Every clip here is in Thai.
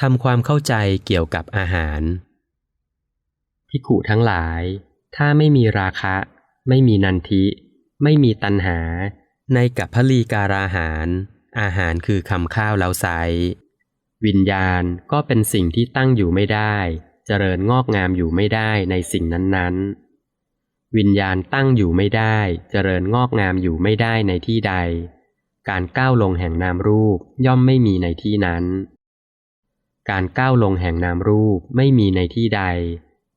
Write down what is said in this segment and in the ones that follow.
ทำความเข้าใจเกี่ยวกับอาหารพิกขุทั้งหลาย ถ้าไม่มีราคะ ไม่มีนันทิ ไม่มีตัณหา ในกัพลีการาหาร อาหารคือคำข้าวแล้วไซวิญญาณก็เป็นสิ่งที่ตั้งอยู่ไม่ได้ เจริญงอกงามอยู่ไม่ได้ในสิ่งนั้นๆ วิญญาณตั้งอยู่ไม่ได้ เจริญงอกงามอยู่ไม่ได้ในที่ใด การก้าวลงแห่งนามรูปย่อมไม่มีในที่นั้น การก้าวลงแห่งนามรูปไม่มีในที่ใด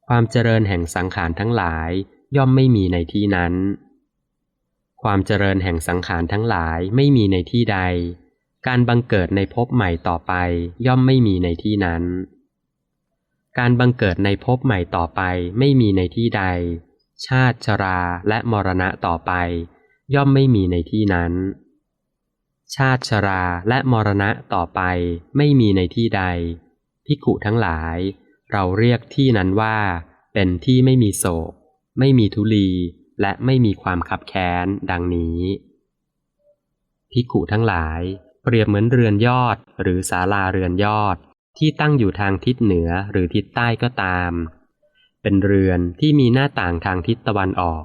ความเจริญแห่งสังขารทั้งหลายย่อมไม่มีในที่นั้น ความเจริญแห่งสังขารทั้งหลายไม่มีในที่ใด การบังเกิดในภพใหม่ต่อไปย่อมไม่มีในที่นั้น การบังเกิดในภพใหม่ต่อไปไม่มีในที่ใด ชาติชราและมรณะต่อไป ย่อมไม่มีในที่นั้น ชาติชราและมรณะต่อไปไม่มีในที่ใด พิกุทั้งหลาย เราเรียกที่นั้นว่า เป็นที่ไม่มีโศก ไม่มีทุลี และไม่มีความขับแค้นดังนี้ พิกุทั้งหลาย เปรียบเหมือนเรือนยอด หรือศาลาเรือนยอด ที่ตั้งอยู่ทางทิศเหนือหรือทิศใต้ก็ตาม เป็นเรือนที่มีหน้าต่างทางทิศตะวันออก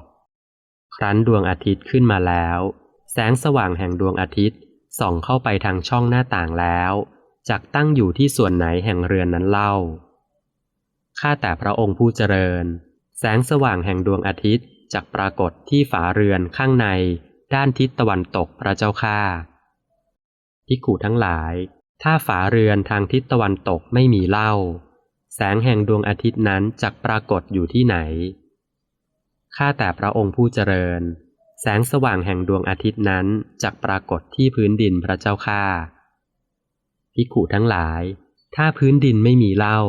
ครั้นดวงอาทิตย์ขึ้นมาแล้ว แสงสว่างแห่งดวงอาทิตย์ส่องเข้าไปทางช่องหน้าต่างแล้ว จักตั้งอยู่ที่ส่วนไหนแห่งเรือนนั้นเล่า ข้าแต่พระองค์ผู้เจริญ แสงสว่างแห่งดวงอาทิตย์จักปรากฏที่ฝาเรือนข้างใน ด้านทิศตะวันตกพระเจ้าข้าพิกุทั้งหลาย ถ้าฝาเรือนทางทิศตะวันตกไม่มีเล่า แสงแห่งดวงอาทิตย์นั้นจักปรากฏอยู่ที่ไหน ข้าแต่พระองค์ผู้เจริญ แสงสว่างแห่งดวงอาทิตย์นั้นจักปรากฏที่พื้นดินพระเจ้าข้า พิกุทั้งหลาย ถ้าพื้นดินไม่มีเล่า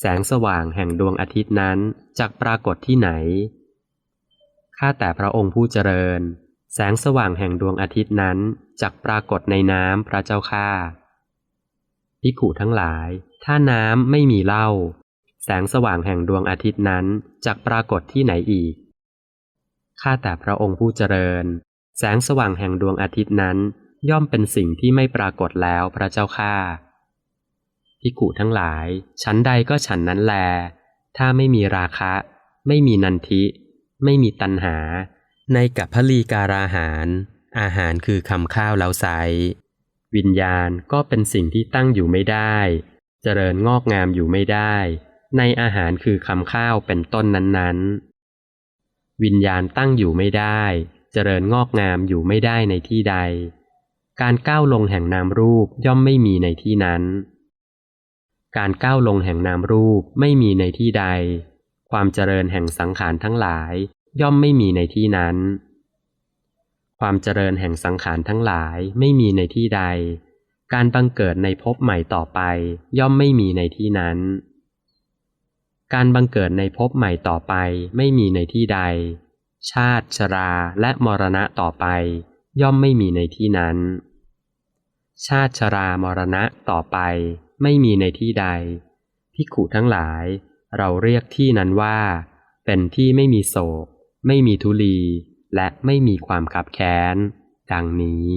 แสงสว่างแห่งดวงอาทิตย์นั้นจักปรากฏที่ไหน ข้าแต่พระองค์ผู้เจริญ แสงสว่างแห่งดวงอาทิตย์นั้นจักปรากฏในน้ำพระเจ้าข้าพิกุทั้งหลาย ถ้าน้ำไม่มีเล่า แสงสว่างแห่งดวงอาทิตย์นั้นจักปรากฏที่ไหนอีก ข้าแต่พระองค์ผู้เจริญ แสงสว่างแห่งดวงอาทิตย์นั้น ย่อมเป็นสิ่งที่ไม่ปรากฏแล้วพระเจ้าข้าพิกุทั้งหลาย ชั้นใดก็ฉันนั้นแล ถ้าไม่มีราคะ ไม่มีนันทิ ไม่มีตัณหา ในกับพลีการาหาร อาหารคือคำข้าวแล้วไซวิญญาณก็เป็นสิ่งที่ตั้งอยู่ไม่ได้ เจริญงอกงามอยู่ไม่ได้ ในอาหารคือคำข้าวเป็นต้นนั้นๆ วิญญาณตั้งอยู่ไม่ได้ เจริญงอกงามอยู่ไม่ได้ในที่ใด การก้าวลงแห่งนามรูปย่อมไม่มีในที่นั้น การก้าวลงแห่งนามรูปไม่มีในที่ใด ความเจริญแห่งสังขารทั้งหลาย ย่อมไม่มีในที่นั้น ความเจริญแห่งสังขารทั้งหลายไม่มีในที่ใด การบังเกิดในภพใหม่ต่อไป ย่อมไม่มีในที่นั้น การบังเกิดในภพใหม่ต่อไปไม่มีในที่ใด ชาติชราและมรณะต่อไปย่อมไม่มีในที่นั้น ชาติชรามรณะต่อไปไม่มีในที่ใดพิขุทั้งหลาย เราเรียกที่นั้นว่า เป็นที่ไม่มีโศก ไม่มีทุลี และไม่มีความขับแค้น ดังนี้